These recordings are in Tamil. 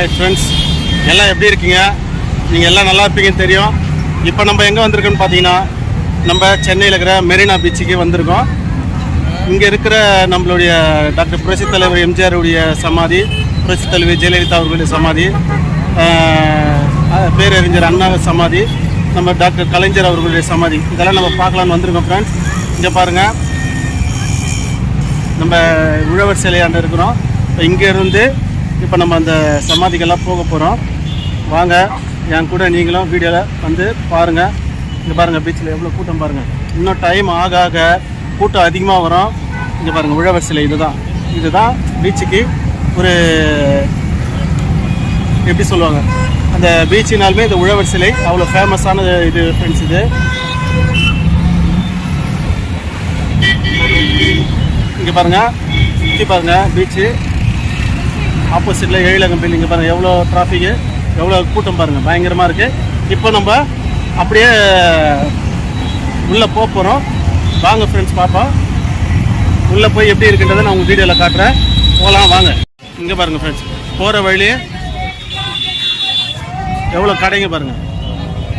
ஹாய் ஃப்ரெண்ட்ஸ் எல்லாம் எப்படி இருக்கீங்க? நீங்கள் எல்லாம் நல்லா இருப்பீங்கன்னு தெரியும். இப்போ நம்ம எங்கே வந்திருக்கோன்னு பார்த்தீங்கன்னா நம்ம சென்னையில் இருக்கிற மெரினா பீச்சுக்கு வந்திருக்கோம். இங்கே இருக்கிற நம்மளுடைய டாக்டர் புரட்சி தலைவர் எம்ஜிஆருடைய சமாதி புரட்சி தலைவி ஜெயலலிதா அவர்களுடைய சமாதி பேரறிஞர் அண்ணா சமாதி நம்ம டாக்டர் கலைஞர் அவர்களுடைய சமாதி. இதெல்லாம் நம்ம பார்க்கலான்னு வந்திருக்கோம் ஃப்ரெண்ட்ஸ் இங்கே பாருங்கள் நம்ம உழவர் சிலையாண்டு இருக்கிறோம். இப்போ இங்கேருந்து இப்போ நம்ம அந்த சமாதிக்கெல்லாம் போக போகிறோம். வாங்க என் கூட நீங்களும் வீடியோவில் வந்து பாருங்கள் இங்கே பாருங்கள் பீச்சில் எவ்வளோ கூட்டம் பாருங்கள் இன்னும் டைம் ஆக ஆக கூட்டம் அதிகமாக வரும். இங்கே பாருங்கள் உழவர் சிலை இதுதான். இதுதான் பீச்சுக்கு ஒரு எப்படி சொல்லுவாங்க? அந்த பீச்சினாலுமே இந்த உழவர் சிலை அவ்வளோ ஃபேமஸான இது ஃப்ரெண்ட்ஸ் இது. இங்கே பாருங்கள் சுற்றி பாருங்கள் பீச்சு ஆப்போசிட்டில் கம்பெனி இங்கே பாருங்கள் எவ்வளோ டிராஃபிக்கு எவ்வளோ கூட்டம் பாருங்கள் பயங்கரமாக இருக்குது இப்போ நம்ம அப்படியே உள்ளே போக போகிறோம் வாங்க ஃப்ரெண்ட்ஸ் பார்ப்போம் உள்ளே போய் எப்படி இருக்குன்றதை நான் உங்கள் வீடியோவில் காட்டுறேன். போகலாம் வாங்க. இங்கே பாருங்கள் ஃப்ரெண்ட்ஸ் போகிற வழியே எவ்வளோ கடைங்க பாருங்கள்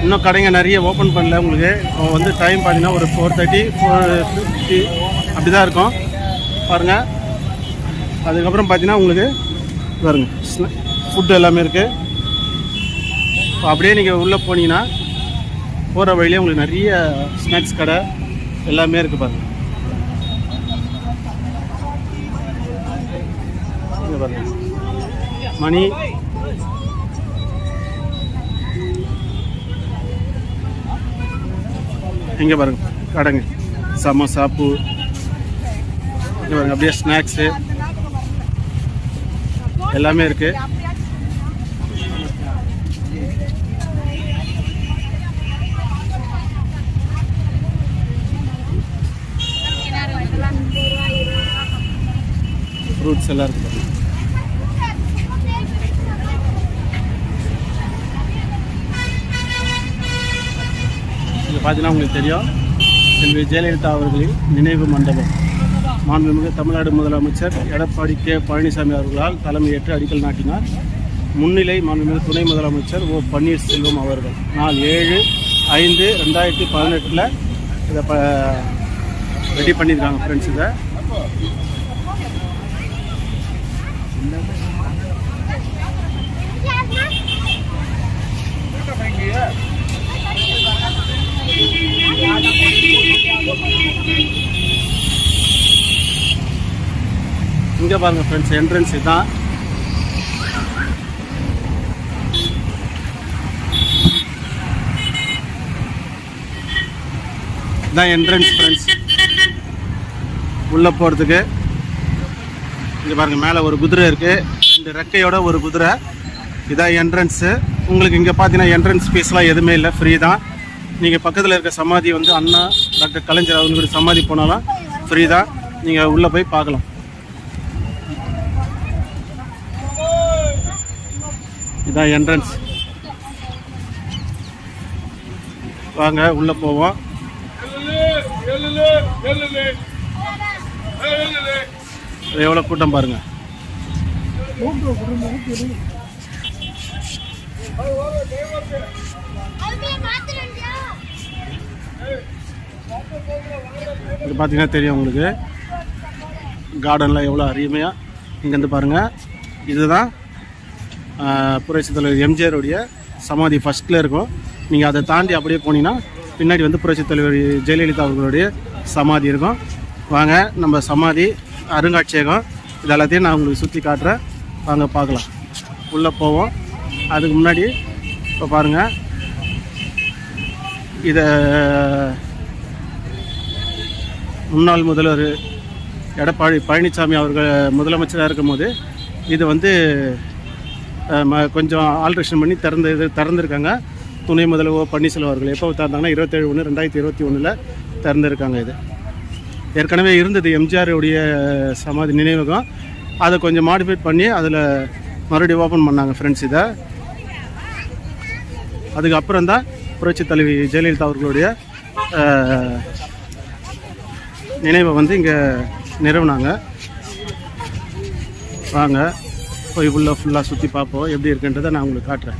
இன்னும் கடைங்க நிறைய ஓப்பன் பண்ணல உங்களுக்கு. இப்போ வந்து டைம் பார்த்தீங்கன்னா ஒரு ஃபோர் தேர்ட்டி ஃபோர் ஃபிஃப்டி அப்படி தான் இருக்கும். பாருங்கள் அதுக்கப்புறம் பார்த்தீங்கன்னா உங்களுக்கு பாருங்க ஃபுட்டு எல்லாமே இருக்குது அப்படியே நீங்கள் உள்ளே போனீங்கன்னா போகிற வழியிலே உங்களுக்கு நிறைய ஸ்நாக்ஸ் கடை எல்லாமே இருக்குது பாருங்கள் பாருங்க. மணி. இங்கே பாருங்க கடைங்க. சமோசா பூ. இங்கே பாருங்க அப்படியே ஸ்நாக்ஸு எல்லாமே இருக்கு. ஃப்ரூட்ஸ் எல்லாம் இருக்கு பார்த்தீங்கன்னா உங்களுக்கு தெரியும். செல்வி ஜெயலலிதா அவர்களின் நினைவு மண்டபம். மாண்புமிகு தமிழ்நாடு முதலமைச்சர் எடப்பாடி கே பழனிசாமி அவர்களால் தலைமையேற்று அடிக்கல் நாட்டினார். முன்னிலை மாண்புமிகு துணை முதலமைச்சர் ஓ பன்னீர்செல்வம் அவர்கள். நாள் ஏழு ஐந்து ரெண்டாயிரத்தி பதினெட்டில் இதை ப ரெடி பண்ணியிருக்காங்க ஃப்ரெண்ட்ஸ் இதை. இங்கே பாருங்கள் ஃப்ரெண்ட்ஸ் என்ட்ரன்ஸ் இதுதான் இதான் என்ட்ரன்ஸ் ஃப்ரெண்ட்ஸ் உள்ளே போகிறதுக்கு இங்கே பாருங்கள் மேலே ஒரு குதிரை இருக்குது ரெண்டு ரெக்கையோட ஒரு குதிரை. இதான் என்ட்ரன்ஸு உங்களுக்கு இங்கே பார்த்தீங்கன்னா என்ட்ரன்ஸ் ஃபீஸ்லாம் எதுவுமே இல்லை. ஃப்ரீ தான். நீங்கள் பக்கத்தில் இருக்க சமாதி வந்து அண்ணா டாக்டர் கலைஞர் அவங்களுடைய சமாதி போனாலும் ஃப்ரீ தான். நீங்கள் உள்ளே போய் பார்க்கலாம். இதான் என்ட்ரன்ஸ் வாங்க உள்ளே போவோம். எவ்வளோ கூட்டம் பாருங்க. இது பார்த்தீங்கன்னா தெரியும் உங்களுக்கு. கார்டன்லாம் எவ்வளோ அருமையாக இங்கேருந்து பாருங்கள் இதுதான் புரட்சி தலைவர் எம்ஜிஆருடைய சமாதி ஃபஸ்ட்டில் இருக்கும். நீங்கள் அதை தாண்டி அப்படியே போனீங்கன்னா பின்னாடி வந்து புரட்சித் தலைவர் ஜெயலலிதா அவர்களுடைய சமாதி இருக்கும். வாங்க நம்ம சமாதி அருங்காட்சியகம் இது எல்லாத்தையும் நான் உங்களுக்கு சுற்றி காட்டுறேன். வாங்க பார்க்கலாம். உள்ளே போவோம். அதுக்கு முன்னாடி இப்போ பாருங்கள் இதை முன்னாள் முதல்வர் எடப்பாடி பழனிசாமி அவர்கள் முதலமைச்சராக இருக்கும்போது இது வந்து கொஞ்சம் ஆல்ட்ரேஷன் பண்ணி திறந்து இது திறந்துருக்காங்க. துணை முதல்வர் ஓ பன்னீர்செல்வம் அவர்கள் எப்போ திறந்தாங்கன்னா இருபத்தேழு ஒன்று ரெண்டாயிரத்தி இருபத்தி ஒன்றில் திறந்துருக்காங்க இது. ஏற்கனவே இருந்தது எம்ஜிஆர் உடைய சமாதி நினைவகம். அதை கொஞ்சம் மாடிஃபைட் பண்ணி அதில் மறுபடியும் ஓப்பன் பண்ணாங்க ஃப்ரெண்ட்ஸ் இதை. அதுக்கப்புறம் தான் புரட்சி தலைவி ஜெயலலிதா அவர்களுடைய நினைவை வந்து இங்கே நிறுவனாங்க. வாங்க. போய் உள்ள ஃபுல்லாக சுற்றி பார்ப்போம். எப்படி இருக்குன்றதை நான் உங்களுக்கு காட்டுறேன்.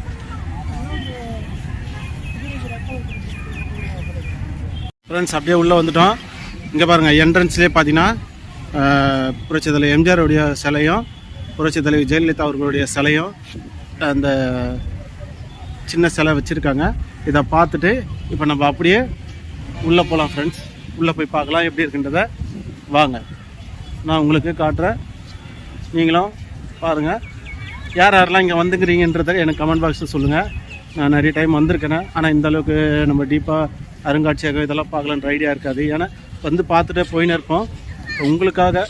ஃப்ரெண்ட்ஸ் அப்படியே உள்ளே வந்துட்டோம். இங்கே பாருங்கள் என்ட்ரன்ஸ்லேயே பார்த்தீங்கன்னா புரட்சி தலைவர் எம்ஜிஆருடைய சிலையும் புரட்சி தலைவர் ஜெயலலிதா அவர்களுடைய சிலையும் அந்த சின்ன சிலை வச்சுருக்காங்க. இதை பார்த்துட்டு இப்போ நம்ம அப்படியே உள்ளே போகலாம் ஃப்ரெண்ட்ஸ் உள்ளே போய் பார்க்கலாம் எப்படி இருக்குன்றத. வாங்க. நான் உங்களுக்கு காட்டுறேன். நீங்களும் பாருங்கள் யார் யாரெல்லாம் இங்கே வந்துக்கிறீங்கன்றத எனக்கு கமெண்ட் பாக்ஸில் சொல்லுங்கள் நான் நிறைய டைம் வந்திருக்கேன். ஆனால் இந்த அளவுக்கு நம்ம டீப்பாக அருங்காட்சியகம் இதெல்லாம் பார்க்கலான்ற ஐடியா இருக்காது. ஏன்னா வந்து பார்த்துட்டு போயின்னு இருப்போம் உங்களுக்காக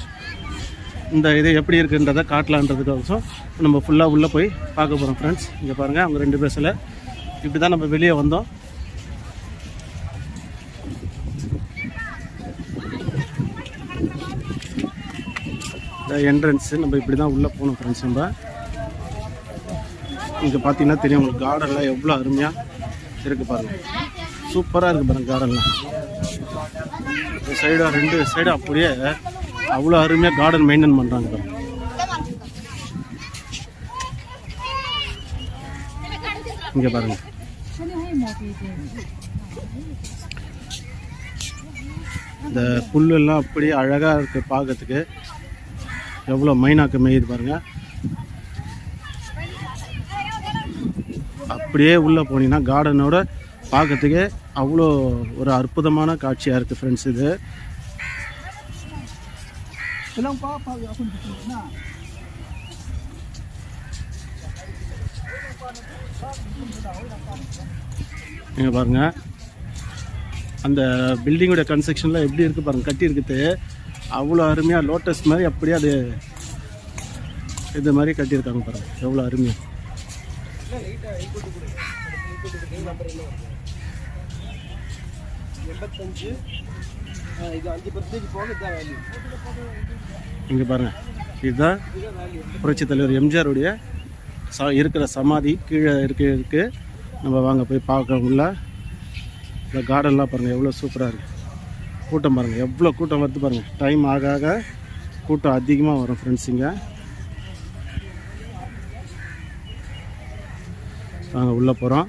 இந்த இது எப்படி இருக்குன்றதை காட்டலான்றதுக்கோசம் நம்ம ஃபுல்லாக உள்ளே போய் பார்க்க போகிறோம் ஃப்ரெண்ட்ஸ் இங்கே பாருங்கள் அவங்க ரெண்டு பேர்ஸில் இப்படி தான் நம்ம வெளியே வந்தோம். என்ட்ரன்ஸு நம்ம இப்படி தான் உள்ளே போகணும் ஃப்ரெண்ட்ஸ் நம்ம. இங்கே பார்த்தீங்கன்னா தெரியும் உங்களுக்கு கார்டன்லாம் எவ்வளோ அருமையாக இருக்குது பாருங்கள் சூப்பராக இருக்குது பாருங்கள் கார்டன்லாம் இந்த சைடாக ரெண்டு சைடாக அப்படியே அவ்வளோ அருமையாக கார்டன் மெயின்டைன் பண்ணுறாங்க இங்கே பாருங்க. இந்த புல்லெல்லாம் அப்படியே அழகாக இருக்குது பார்க்கறதுக்கு எவ்வளோ மைனாக்கு மேயுது பாருங்க. அப்படியே உள்ளே போனீங்கன்னா கார்டனோட பார்க்கறதுக்கே அவ்வளோ ஒரு அற்புதமான காட்சியாக இருக்குது ஃப்ரெண்ட்ஸ் இது. நீங்கள் பாருங்க. அந்த பில்டிங்கோட கன்ஸ்ட்ரக்ஷனில் எப்படி இருக்குது பாருங்க கட்டி இருக்குது. அவ்வளோ அருமையாக லோட்டஸ் மாதிரி அப்படியே அது இது மாதிரி கட்டியிருக்காங்க பாருங்கள் எவ்வளோ அருமையாக இங்கே பாருங்கள் இதுதான் புரட்சி தலைவர் எம்ஜிஆருடைய ச இருக்கிற சமாதி கீழே இருக்க இருக்குது நம்ம வாங்க போய் பார்க்க உள்ள இந்த கார்டன்லாம் பாருங்கள் எவ்வளோ சூப்பராக இருக்குது கூட்டம் பாருங்கள் எவ்வளோ கூட்டம் வருது பாருங்கள் டைம் ஆக ஆக கூட்டம் அதிகமாக வரும் ஃப்ரெண்ட்ஸ் இங்கே. உள்ளே போகிறோம்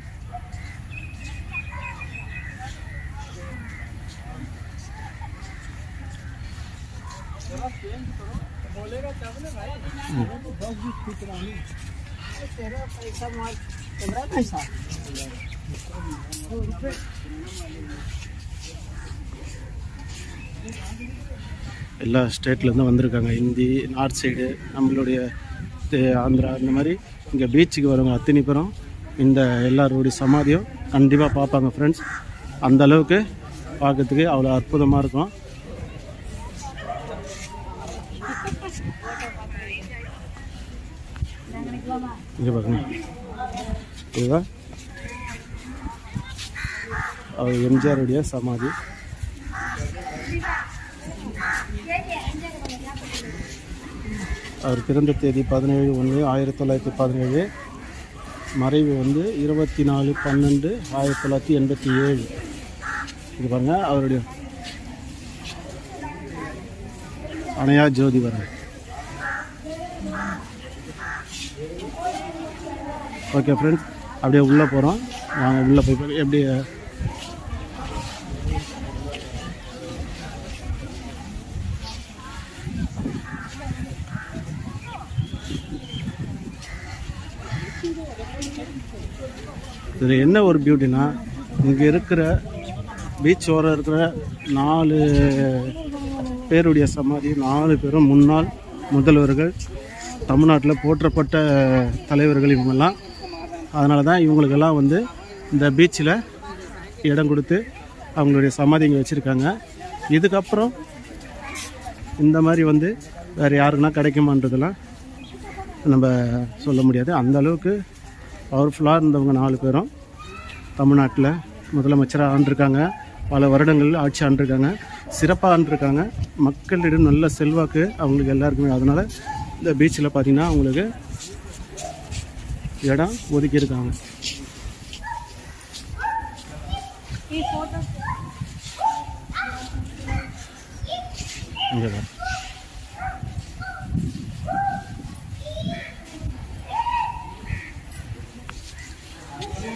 எல்லா ஸ்டேட்லேருந்து வந்திருக்காங்க. ஹிந்தி நார்த் சைடு நம்மளுடைய தே- ஆந்திரா இந்த மாதிரி இங்கே பீச்சுக்கு வரவங்க அத்தனை பேரும் இந்த எல்லாருடைய சமாதியும் கண்டிப்பாக பார்ப்பாங்க ஃப்ரெண்ட்ஸ் அந்த அளவுக்கு பார்க்கறதுக்கு அவ்வளோ அற்புதமாக இருக்கும். இங்கே பாருங்க. இதுதான். அவர் எம்ஜிஆருடைய சமாதி. அவர் பிறந்த தேதி பதினேழு ஒன்று ஆயிரத்தி தொள்ளாயிரத்தி பதினேழு. மறைவு வந்து இருபத்தி நாலு பன்னெண்டு ஆயிரத்தி தொள்ளாயிரத்தி எண்பத்தி ஏழு. இது பாருங்கள் அவருடைய அணையா ஜோதி பாருங்க ஓகே ஃப்ரெண்ட்ஸ் அப்படியே உள்ளே போகிறோம் நாங்கள் உள்ளே போய் எப்படி இதில் என்ன ஒரு பியூட்டினா இங்கே இருக்கிற பீச் ஓரம் இருக்கிற நாலு பேருடைய சமாதி நாலு பேரும் முன்னாள் முதல்வர்கள் தமிழ்நாட்டில் போற்றப்பட்ட தலைவர்கள் இவங்கெல்லாம். அதனால தான் இவங்களுக்கெல்லாம் வந்து இந்த பீச்சில் இடம் கொடுத்து அவங்களுடைய சமாதி இங்கே வச்சுருக்காங்க. இதுக்கப்புறம் இந்த மாதிரி வந்து வேறு யாருக்குன்னா கிடைக்குமான்றதெல்லாம் நம்ம சொல்ல முடியாது. அந்த அளவுக்கு பவர்ஃபுல்லாக இருந்தவங்க நாலு பேரும் தமிழ்நாட்டில் முதலமைச்சராக ஆண்டிருக்காங்க. பல வருடங்கள் ஆட்சி ஆண்டிருக்காங்க. சிறப்பாக ஆண்டிருக்காங்க. மக்களிடம் நல்ல செல்வாக்கு அவங்களுக்கு எல்லாருக்குமே. அதனால் இந்த பீச்சில் பார்த்திங்கன்னா அவங்களுக்கு இடம் ஒதுக்கியிருக்காங்க. இங்கே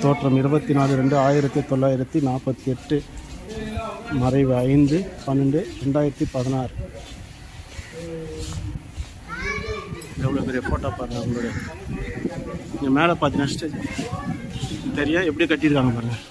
தோற்றம் இருபத்தி நாலு ரெண்டு ஆயிரத்தி தொள்ளாயிரத்தி நாற்பத்தி எட்டு மறைவு ஐந்து பன்னெண்டு ரெண்டாயிரத்தி பதினாறு. எவ்வளோ பெரிய ஃபோட்டோ பாருங்க உங்களுடைய. இங்கே மேலே பார்த்தீங்கன்னா ஸ்டேஜ் தெரியா எப்படி கட்டியிருக்காங்க பாருங்கள்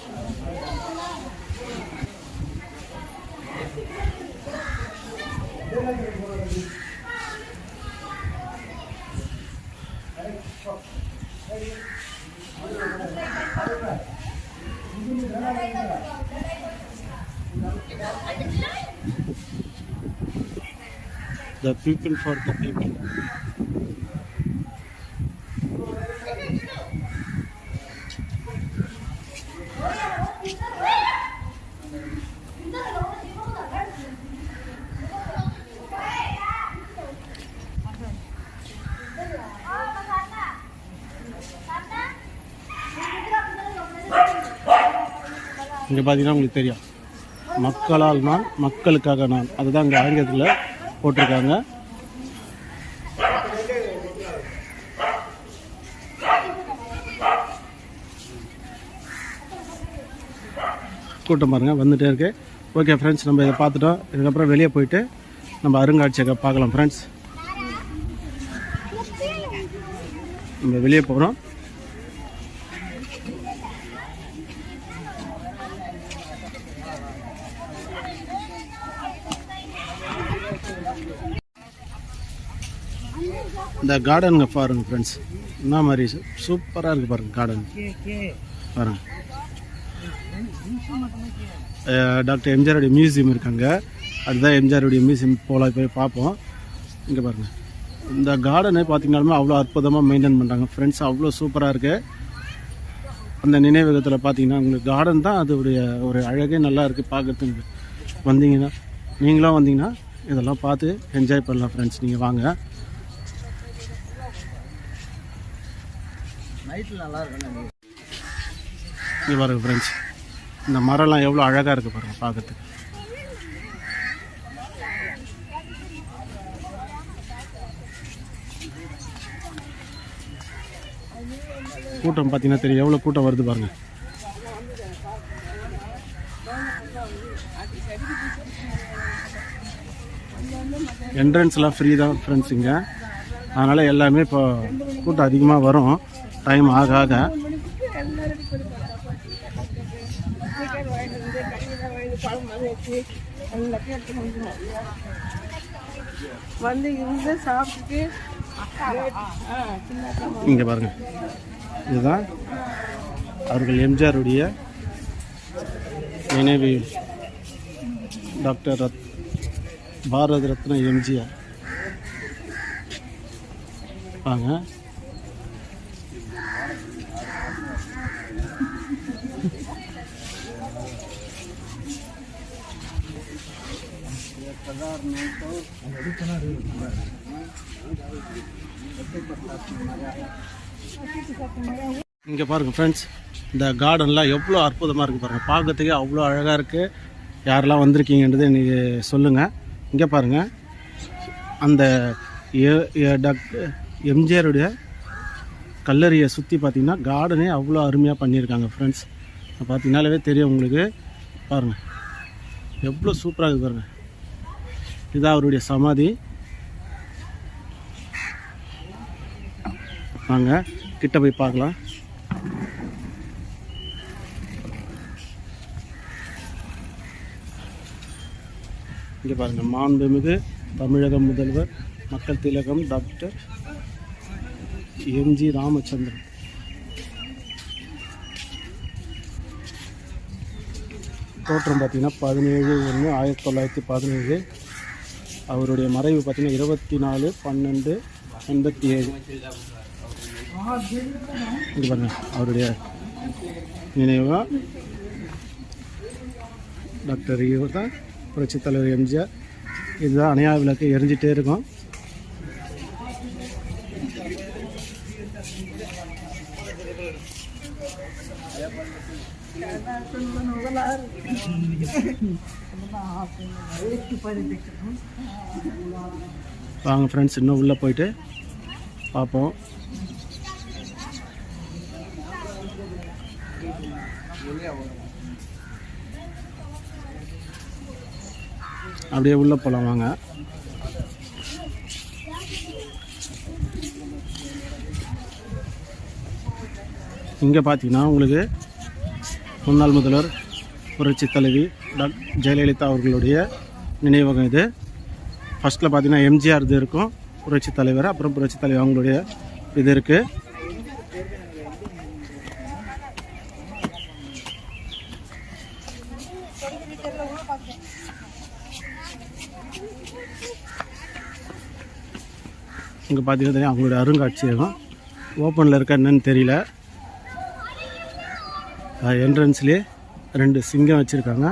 the people for the people இங்கே பார்த்தீங்கன்னா உங்களுக்கு தெரியும். மக்களால் நான் மக்களுக்காக நான். அதுதான் இங்கே ஆங்கிலத்தில் போட்டிருக்காங்க. கூட்டம் பாருங்கள் வந்துகிட்டே இருக்கு. ஓகே ஃப்ரெண்ட்ஸ் நம்ம இதை பார்த்துட்டோம். இதுக்கப்புறம் வெளியே போயிட்டு நம்ம அருங்காட்சியகம் பார்க்கலாம் ஃப்ரெண்ட்ஸ் நம்ம வெளியே போகிறோம் இந்த கார்டனுங்க பாருங்க ஃப்ரெண்ட்ஸ் என்ன மாதிரி சூப்பராக இருக்குது பாருங்க கார்டன் பாருங்க. டாக்டர் எம்ஜிஆருடைய மியூசியம் இருக்காங்க. அதுதான் எம்ஜிஆருடைய மியூசியம் போல போய் பார்ப்போம். இங்கே பாருங்க. இந்த கார்டனை பார்த்தீங்கனாலுமே அவ்வளோ அற்புதமாக மெயின்டைன் பண்ணுறாங்க ஃப்ரெண்ட்ஸ் அவ்வளோ சூப்பராக இருக்குது அந்த நினைவகத்தில் பார்த்தீங்கன்னா உங்களுக்கு கார்டன் தான் அதோடைய ஒரு அழகே நல்லா இருக்குது பார்க்கறதுக்கு வந்தீங்கன்னா நீங்களும் வந்தீங்கன்னா இதெல்லாம் பார்த்து என்ஜாய் பண்ணலாம் ஃப்ரெண்ட்ஸ் நீங்கள் வாங்க. நைட்டில் நல்லா இருக்கும் இங்கே ஃப்ரெண்ட்ஸ் இந்த மரம்லாம் எவ்வளோ அழகாக இருக்குது பாருங்கள் பார்க்கறதுக்கு. கூட்டம் பார்த்தீங்கன்னா தெரியும் எவ்வளோ கூட்டம் வருது பாருங்கள் என்ட்ரன்ஸ்லாம் ஃப்ரீ தான் ஃப்ரெண்ட்ஸ் இங்கே. அதனால் எல்லாமே இப்போ கூட்டம் அதிகமாக வரும். டைம் ஆக ஆக வந்து இருந்து அக்கா இங்கே பாருங்க. இதுதான் அவர்கள் எம்ஜிஆருடைய நினைவு டாக்டர் ரத் பாரத ரத்னா எம்ஜிஆர். வாங்க. இங்கே பாருங்க ஃப்ரெண்ட்ஸ் இந்த கார்டன்லாம் எவ்வளோ அற்புதமாக இருக்குது பாருங்கள் பார்க்கறதுக்கே அவ்வளோ அழகாக இருக்குது யாரெல்லாம் வந்திருக்கீங்கன்றது எனக்கு சொல்லுங்கள் இங்கே பாருங்கள் அந்த டாக்டர் எம்ஜிஆருடைய கல்லறையை சுற்றி பார்த்திங்கன்னா கார்டனே அவ்வளோ அருமையாக பண்ணியிருக்காங்க ஃப்ரெண்ட்ஸ் பார்த்தீங்கன்னாலே தெரியும் உங்களுக்கு. பாருங்கள் எவ்வளோ சூப்பராக இருக்குது பாருங்கள் இதுதான் அவருடைய சமாதி. வாங்க கிட்ட போய் பார்க்கலாம். இங்கே பாருங்கள் மாண்புமிகு தமிழக முதல்வர் மக்கள் திலகம் டாக்டர் எம்ஜி ராமச்சந்திரன். தோற்றம் பார்த்தீங்கன்னா பதினேழு ஒன்று ஆயிரத்தி தொள்ளாயிரத்தி பதினேழு. அவருடைய மறைவு பார்த்தீங்கன்னா இருபத்தி நாலு பன்னெண்டு எண்பத்தி ஏழு. இது பாருங்க அவருடைய நினைவாக டாக்டர் இவர் தான் புரட்சித் தலைவர் எம்ஜிஆர். இதுதான் அணையா விளக்கு எரிஞ்சிட்டே இருக்கும். வாங்க ஃப்ரெண்ட்ஸ் இன்னும் உள்ளே போயிட்டு பார்ப்போம். அப்படியே உள்ளே போகலாம் வாங்க. இங்கே பார்த்தீங்கன்னா உங்களுக்கு முன்னாள் முதல்வர் புரட்சித் தலைவி டாக் ஜெயலலிதா அவர்களுடைய நினைவகம் இது. ஃபஸ்ட்டில் பார்த்தீங்கன்னா எம்ஜிஆர் இது இருக்கும். புரட்சி தலைவர் அப்புறம் புரட்சி தலைவர் அவங்களுடைய இது இருக்குது இங்கே பார்த்தீங்கன்னா அவங்களுடைய அருங்காட்சியகம். ஓப்பனில் இருக்கா என்னன்னு தெரியல. என்ட்ரன்ஸ்லேயே ரெண்டு சிங்கம் வச்சுருக்காங்க.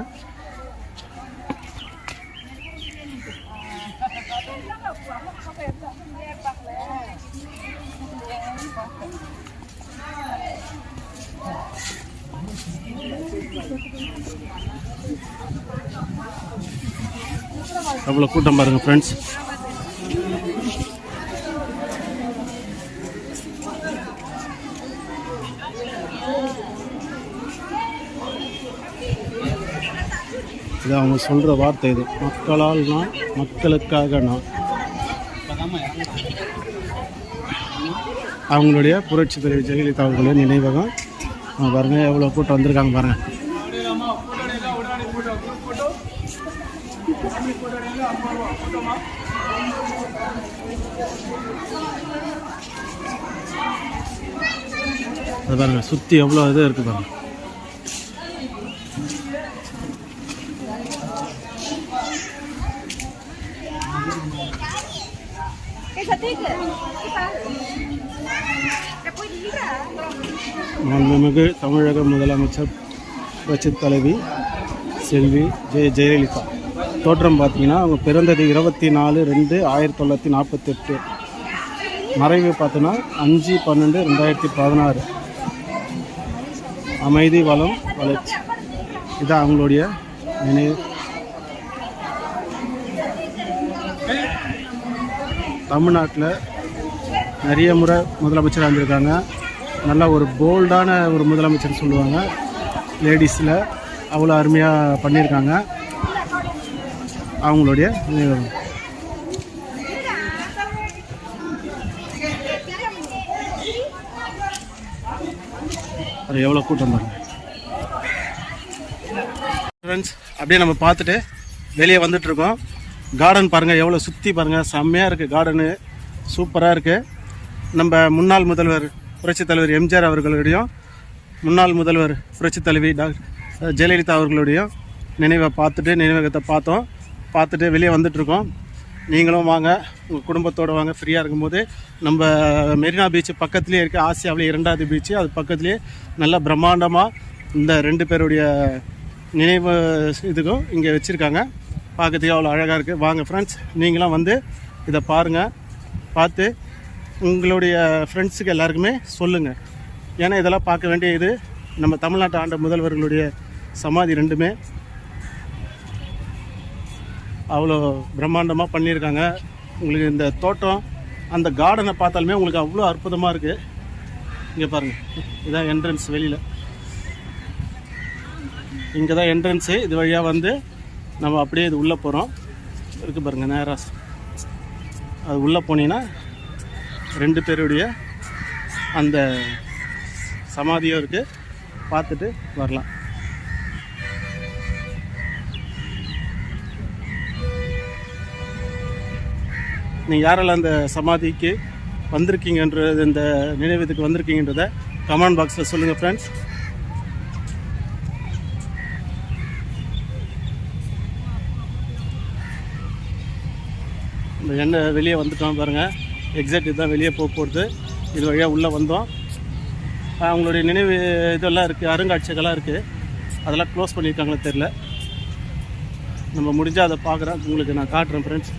எவ்வளோ கூட்டம் பாருங்கள் ஃப்ரெண்ட்ஸ் இது அவங்க சொல்கிற வார்த்தை இது. மக்களால் நான் மக்களுக்காக நான். அவங்களுடைய புரட்சி தலைவர் ஜெயலலிதா அவர்களுடைய நினைவகம். பாருங்கள் எவ்வளோ கூட்டம் வந்திருக்காங்க பாருங்கள் அது பாருங்க சுற்றி எவ்வளோ இது இருக்குது பாருங்க. மாண்புமிகு தமிழக முதலமைச்சர் புரட்சி தலைவி செல்வி ஜெய ஜெயலலிதா. தோற்றம் பார்த்தீங்கன்னா அவங்க பிறந்தது இருபத்தி நாலு ரெண்டு ஆயிரத்தி தொள்ளாயிரத்தி நாற்பத்தெட்டு. மறைவு பார்த்தோன்னா அஞ்சு பன்னெண்டு ரெண்டாயிரத்தி பதினாறு. அமைதி வளம் வளர்ச்சி. இதான் அவங்களுடைய நினைவு. தமிழ்நாட்டில் நிறைய முறை முதலமைச்சராக இருந்திருக்காங்க. நல்ல ஒரு போல்டான ஒரு முதலமைச்சர் சொல்லுவாங்க. லேடிஸில் அவ்வளோ அருமையாக பண்ணியிருக்காங்க. அவங்களுடைய நினைவு. அது எவ்வளோ கூட்டம் பாருங்கள் ஃப்ரெண்ட்ஸ் அப்படியே நம்ம பார்த்துட்டு வெளியே வந்துட்டுருக்கோம். கார்டன் பாருங்கள் எவ்வளோ சுற்றி பாருங்கள் செம்மையாக இருக்குது கார்டனு சூப்பராக இருக்குது நம்ம முன்னாள் முதல்வர் புரட்சித் தலைவர் எம்ஜிஆர் அவர்களுடையும் முன்னாள் முதல்வர் புரட்சித் தலைவி டாக்டர் ஜெயலலிதா அவர்களுடையும் நினைவை பார்த்துட்டு நினைவகத்தை பார்த்தோம். பார்த்துட்டு வெளியே வந்துட்டுருக்கோம். நீங்களும் வாங்க உங்கள் குடும்பத்தோடு வாங்க ஃப்ரீயாக இருக்கும்போது நம்ம மெரினா பீச் பக்கத்துலேயே இருக்குது ஆசியாவிலே இரண்டாவது பீச்சு அது பக்கத்துலேயே நல்ல பிரம்மாண்டமாக இந்த ரெண்டு பேருடைய நினைவு இதுக்கும் இங்கே வச்சுருக்காங்க. பார்க்கறதுக்கு அவ்வளோ அழகாக இருக்குது வாங்க ஃப்ரெண்ட்ஸ் நீங்களாம் வந்து இதை பாருங்கள் பார்த்து உங்களுடைய ஃப்ரெண்ட்ஸுக்கு எல்லாருக்குமே சொல்லுங்கள் ஏன்னா இதெல்லாம் பார்க்க வேண்டிய இது நம்ம தமிழ்நாட்டு ஆண்ட முதல்வர்களுடைய சமாதி ரெண்டுமே. அவ்வளோ பிரம்மாண்டமாக பண்ணியிருக்காங்க. உங்களுக்கு இந்த தோட்டம் அந்த கார்டனை பார்த்தாலுமே உங்களுக்கு அவ்வளோ அற்புதமாக இருக்குது இங்கே பாருங்கள் இதான் என்ட்ரன்ஸ் வெளியில். இங்கே தான் என்ட்ரன்ஸு இது வழியாக வந்து நம்ம அப்படியே இது உள்ளே போகிறோம் இருக்குது பாருங்கள் நேராக அது உள்ளே போனீங்கன்னா ரெண்டு பேருடைய அந்த சமாதியும் இருக்குது பார்த்துட்டு வரலாம். நீங்கள் யாரெல்லாம் அந்த சமாதிக்கு வந்திருக்கீங்கன்றது இந்த நினைவகத்துக்கு வந்திருக்கீங்கன்றத கமெண்ட் பாக்ஸில் சொல்லுங்கள் ஃப்ரெண்ட்ஸ் இந்த எண்ணெய் வெளியே வந்துட்டோம் பாருங்கள் எக்ஸாக்ட் இதுதான் வெளியே போக போகிறது இது வழியாக உள்ளே வந்தோம். அவங்களுடைய நினைவு இதெல்லாம் இருக்குது அருங்காட்சியகெல்லாம் இருக்குது அதெல்லாம் க்ளோஸ் பண்ணியிருக்காங்களே தெரில நம்ம முடிஞ்சால் அதை பார்க்குறேன். உங்களுக்கு நான் காட்டுறேன் ஃப்ரெண்ட்ஸ்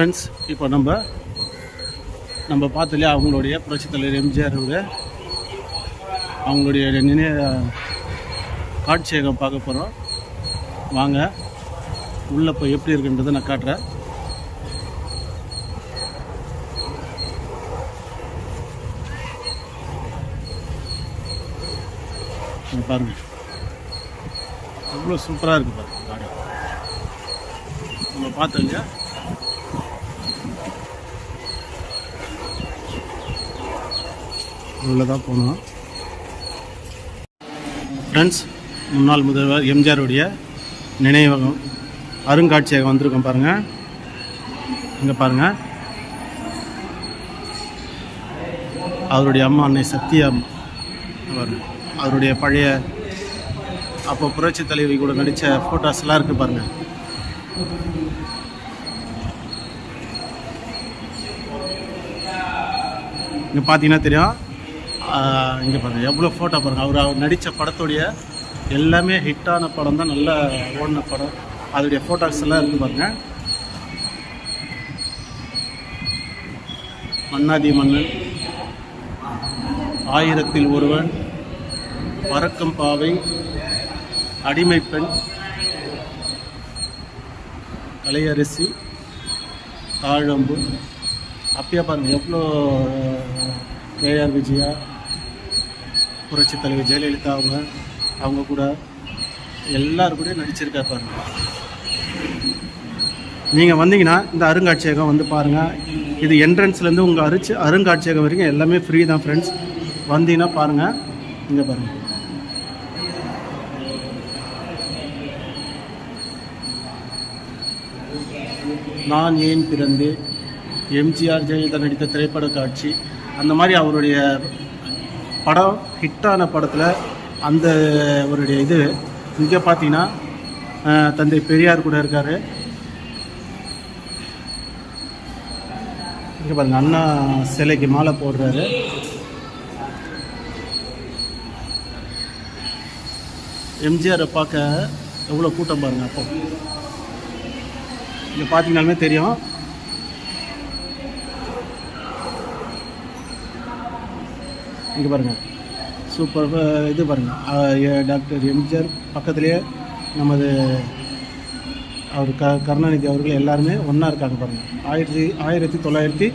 ஃப்ரெண்ட்ஸ் இப்போ நம்ம நம்ம பார்த்தலையே அவங்களுடைய புரட்சி தலைவர் எம்ஜிஆரோட அவங்களுடைய நினைவு காட்சியகம் பார்க்க போகிறோம் வாங்க உள்ளே போய் எப்படி இருக்குன்றதை நான் காட்டுறேன். பாருங்க. அவ்வளோ சூப்பராக இருக்குது பாருங்க கார்டன் நம்ம பார்த்தோம் இல்லையா? உள்ளே தான் போனோம் ஃப்ரெண்ட்ஸ் முன்னாள் முதல்வர் எம்ஜிஆருடைய நினைவகம் அருங்காட்சியகம் வந்திருக்கோம் பாருங்கள் இங்கே பாருங்கள் அவருடைய அம்மா அன்னை சத்யா பாருங்க அவருடைய பழைய அப்போ புரட்சி தலைவி கூட நடித்த ஃபோட்டோஸ்லாம் இருக்குது பாருங்கள் இங்கே பார்த்தீங்கன்னா தெரியும். இங்கே பாருங்கள் எவ்வளோ ஃபோட்டோ பாருங்கள் அவர் அவர் நடித்த படத்துடைய எல்லாமே ஹிட்டான படம் தான் நல்ல ஓடின படம். அதோடைய ஃபோட்டோஸ் எல்லாம் இருக்குது பாருங்கள் மன்னாதி மன்னன் ஆயிரத்தில் ஒருவன் பறக்கும் பாவை அடிமை பெண் கலையரசி தாழம்பு. அப்பயே பாருங்கள் எவ்வளோ கேஆர் விஜயா புரட்சி தலைவர் ஜெயலலிதா அவங்க அவங்க கூட எல்லாரும் கூட நடிச்சிருக்காரு பாருங்க. நீங்கள் வந்தீங்கன்னா இந்த அருங்காட்சியகம் வந்து பாருங்கள் இது என்ட்ரன்ஸ்லேருந்து உங்கள் அரிச்சு அருங்காட்சியகம் வரைக்கும் எல்லாமே ஃப்ரீ தான் ஃப்ரெண்ட்ஸ் வந்தீங்கன்னா பாருங்கள் இங்கே பாருங்கள் நான் ஏன் பிறந்தேன்? எம்ஜிஆர் ஜெயலலிதா நடித்த திரைப்பட காட்சி. அந்த மாதிரி அவருடைய படம் ஹிட்டான படத்தில் அந்த அவருடைய இது இங்கே பார்த்தீங்கன்னா தந்தை பெரியார் கூட இருக்கார். இங்கே பாருங்க அண்ணா சிலைக்கு மாலை போடுறாரு. எம்ஜிஆரை பார்க்க எவ்வளோ கூட்டம் பாருங்கள் அப்போ. இங்கே பார்த்தீங்கன்னாலுமே தெரியும். இங்கே பாருங்கள் சூப்பர் இது பாருங்கள் டாக்டர் எம்ஜிஆர் பக்கத்துலேயே நமது அவர் க கருணாநிதி அவர்கள் எல்லாருமே ஒன்றா இருக்காங்க பாருங்கள் ஆயிரத்தி ஆயிரத்தி தொள்ளாயிரத்தி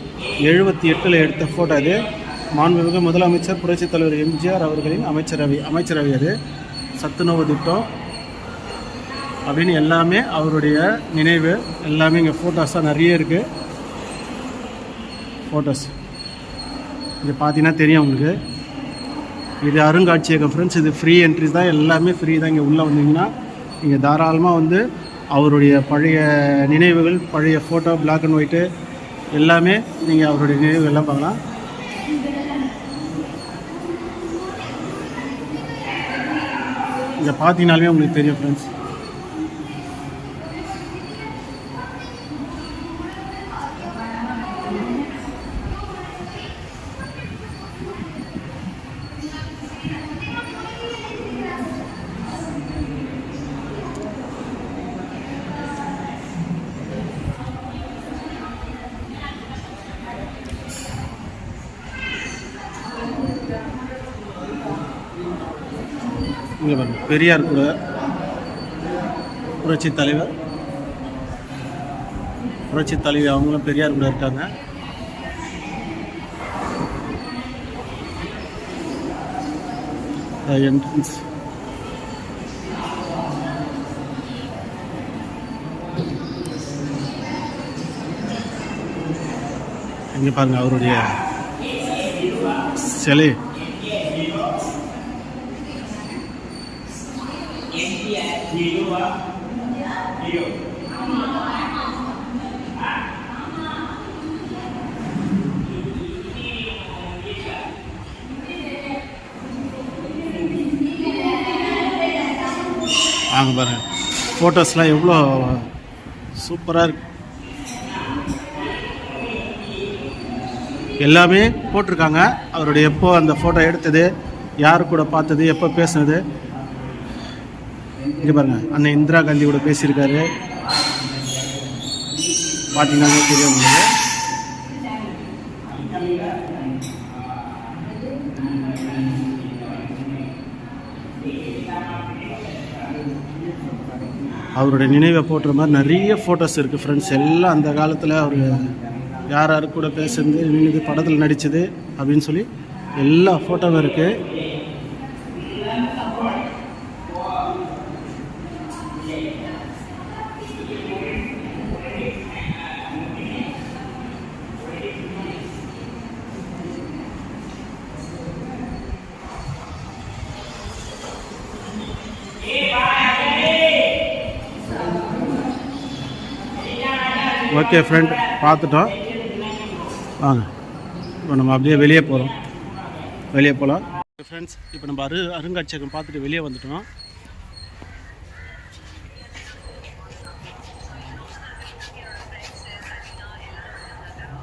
எழுபத்தி எட்டில் எடுத்த ஃபோட்டோ அது மாண்புமிகு முதலமைச்சர் புரட்சித் தலைவர் எம்ஜிஆர் அவர்களின் அமைச்சரவை அமைச்சரவை அது. சத்துணவு திட்டம் அப்படின்னு எல்லாமே அவருடைய நினைவு. எல்லாமே இங்கே ஃபோட்டோஸாக நிறைய இருக்குது ஃபோட்டோஸ் இங்கே பார்த்தீங்கன்னா தெரியும் உங்களுக்கு. இது அருங்காட்சியகம் ஃப்ரெண்ட்ஸ் இது ஃப்ரீ என்ட்ரி தான். எல்லாமே ஃப்ரீ தான். இங்கே உள்ளே வந்தீங்கன்னா இங்கே தாராளமாக வந்து அவருடைய பழைய நினைவுகள் பழைய ஃபோட்டோ பிளாக் அண்ட் ஒயிட்டு எல்லாமே நீங்கள் அவருடைய நினைவுகள் எல்லாம் பார்க்கலாம். இதை பார்த்தீங்கனாலுமே உங்களுக்கு தெரியும் ஃப்ரெண்ட்ஸ் இங்கே பாருங்க பெரியார் கூட புரட்சி தலைவர். புரட்சி தலைவி அவங்களும் பெரியார் கூட இருக்காங்க. என்ட்ரன்ஸ் இங்கே பாருங்க அவருடைய சிலை. வாங்க பாருங்க. ஃபோட்டோஸ்லாம் எவ்வளோ சூப்பராக இருக்கு. எல்லாமே போட்டிருக்காங்க. அவருடைய எப்போ அந்த ஃபோட்டோ எடுத்தது யார் கூட பார்த்தது எப்போ பேசுனது இங்கே பாருங்க அண்ணன் இந்திரா காந்தி கூட பேசியிருக்காரு. பார்த்தீங்கன்னா தெரியும் உங்களுக்கு. அவருடைய நினைவை போட்டுற மாதிரி நிறைய ஃபோட்டோஸ் இருக்குது ஃப்ரெண்ட்ஸ் எல்லாம் அந்த காலத்தில் அவர் யார் யார் கூட பேசுறது நின்று படத்தில் நடித்தது அப்படின்னு சொல்லி எல்லா ஃபோட்டோவும் இருக்குது ஓகே ஃப்ரெண்ட் பார்த்துட்டோம். வாங்க. இப்போ நம்ம அப்படியே வெளியே போகிறோம் வெளியே போகலாம் ஃப்ரெண்ட்ஸ் இப்போ நம்ம அரு அருங்காட்சியகம் பார்த்துட்டு வெளியே வந்துட்டோம்.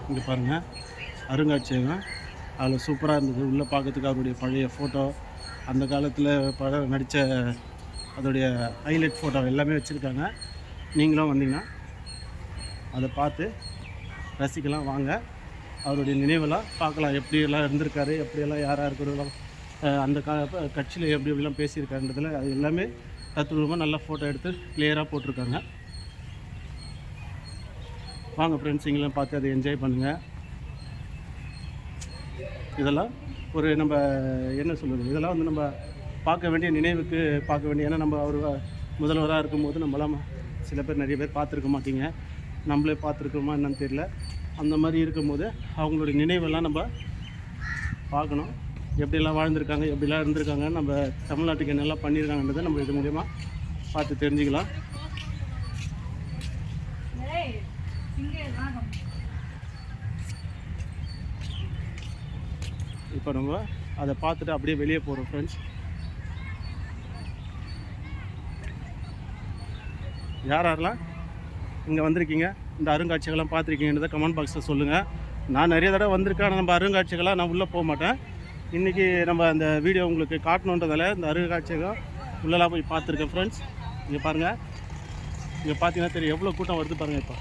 இங்கே பாருங்கள் அருங்காட்சியகம். அதில் சூப்பராக இருந்தது. உள்ளே பார்க்கறதுக்கு அவருடைய பழைய ஃபோட்டோ அந்த காலத்தில் படம் நடித்த அதோடைய ஹைலைட் ஃபோட்டோ எல்லாமே வச்சுருக்காங்க. நீங்களும் வந்தீங்கன்னா அதை பார்த்து ரசிக்கலாம் வாங்க. அவருடைய நினைவெல்லாம் பார்க்கலாம் எப்படியெல்லாம் இருந்திருக்காரு எப்படியெல்லாம் யார் யார் அந்த கா கட்சியில் எப்படி எப்படிலாம் பேசியிருக்காருன்றதில் அது எல்லாமே தத்துவமாக நல்லா ஃபோட்டோ எடுத்து கிளியராக போட்டிருக்காங்க. வாங்க ஃப்ரெண்ட்ஸ் இங்கெல்லாம் பார்த்து அதை என்ஜாய் பண்ணுங்கள் இதெல்லாம் ஒரு நம்ம என்ன சொல்கிறது இதெல்லாம் வந்து நம்ம பார்க்க வேண்டிய நினைவுக்கு பார்க்க வேண்டிய ஏன்னா நம்ம அவர் முதல்வராக இருக்கும்போது நம்மளாம் சில பேர் நிறைய பேர் பார்த்துருக்க மாட்டீங்க. நம்மளே பார்த்துருக்கோமா என்னன்னு தெரியல. அந்த மாதிரி இருக்கும்போது அவங்களுடைய நினைவெல்லாம் நம்ம பார்க்கணும். எப்படியெல்லாம் வாழ்ந்திருக்காங்க எப்படிலாம் இருந்திருக்காங்க நம்ம தமிழ்நாட்டுக்கு என்னெல்லாம் பண்ணியிருக்காங்கன்றதை நம்ம இது மூலயமா பார்த்து தெரிஞ்சுக்கலாம். இப்போ நம்ம அதை பார்த்துட்டு அப்படியே வெளியே போகிறோம் ஃப்ரெண்ட்ஸ் யார் யாரெல்லாம்? இங்கே வந்திருக்கீங்க. இந்த அருங்காட்சியெல்லாம் பார்த்துருக்கீங்கன்றதை கமெண்ட் பாக்ஸில் சொல்லுங்கள் நான் நிறைய தடவை வந்திருக்கேன் ஆனால் நம்ம அருங்காட்சியெல்லாம் நான் உள்ளே போக மாட்டேன். இன்றைக்கி நம்ம அந்த வீடியோ உங்களுக்கு காட்டணுன்றதால இந்த அருங்காட்சியகம் உள்ளெல்லாம் போய் பார்த்துருக்கேன் ஃப்ரெண்ட்ஸ் இங்கே பாருங்கள் இங்கே பார்த்தீங்கன்னா தெரியும் எவ்வளோ கூட்டம் வருது பாருங்கள் இப்போ.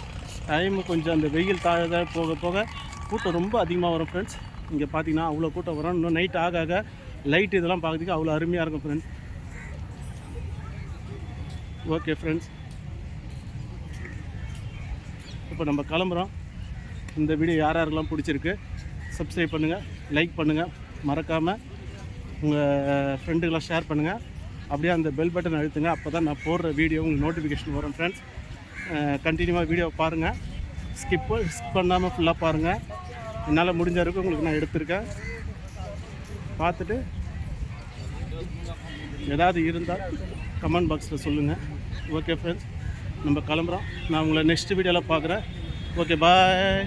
டைம் கொஞ்சம் அந்த வெயில் தாழ போக போக கூட்டம் ரொம்ப அதிகமாக வரும் ஃப்ரெண்ட்ஸ் இங்கே பார்த்தீங்கன்னா அவ்வளோ கூட்டம் வரும். இன்னும் நைட் ஆக ஆக லைட் இதெல்லாம் பார்க்குறதுக்கு அவ்வளோ அருமையாக இருக்கும் ஃப்ரெண்ட்ஸ் ஓகே ஃப்ரெண்ட்ஸ் இப்போ நம்ம கிளம்புறோம். இந்த வீடியோ யார் யாருக்கெல்லாம் பிடிச்சிருக்கு சப்ஸ்கிரைப் பண்ணுங்கள் லைக் பண்ணுங்கள் மறக்காமல் உங்கள் ஃப்ரெண்டுக்கெல்லாம் ஷேர் பண்ணுங்கள் அப்படியே அந்த பெல் பட்டன் அழுத்துங்க. அப்போ தான் நான் போடுற வீடியோ உங்களுக்கு நோட்டிஃபிகேஷன் வரும் ஃப்ரெண்ட்ஸ் கண்டினியூவாக வீடியோ பாருங்கள் ஸ்கிப்பு ஸ்கிப் பண்ணாமல் ஃபுல்லாக பாருங்கள் என்னால் முடிஞ்ச வரைக்கும் உங்களுக்கு நான் எடுத்திருக்கேன். பார்த்துட்டு ஏதாவது இருந்தால் கமெண்ட் பாக்ஸில் சொல்லுங்கள் ஓகே ஃப்ரெண்ட்ஸ் நம்ம கிளம்புறோம். நான் உங்களை நெக்ஸ்ட் வீடியோவில் பார்க்குறேன். Okay bye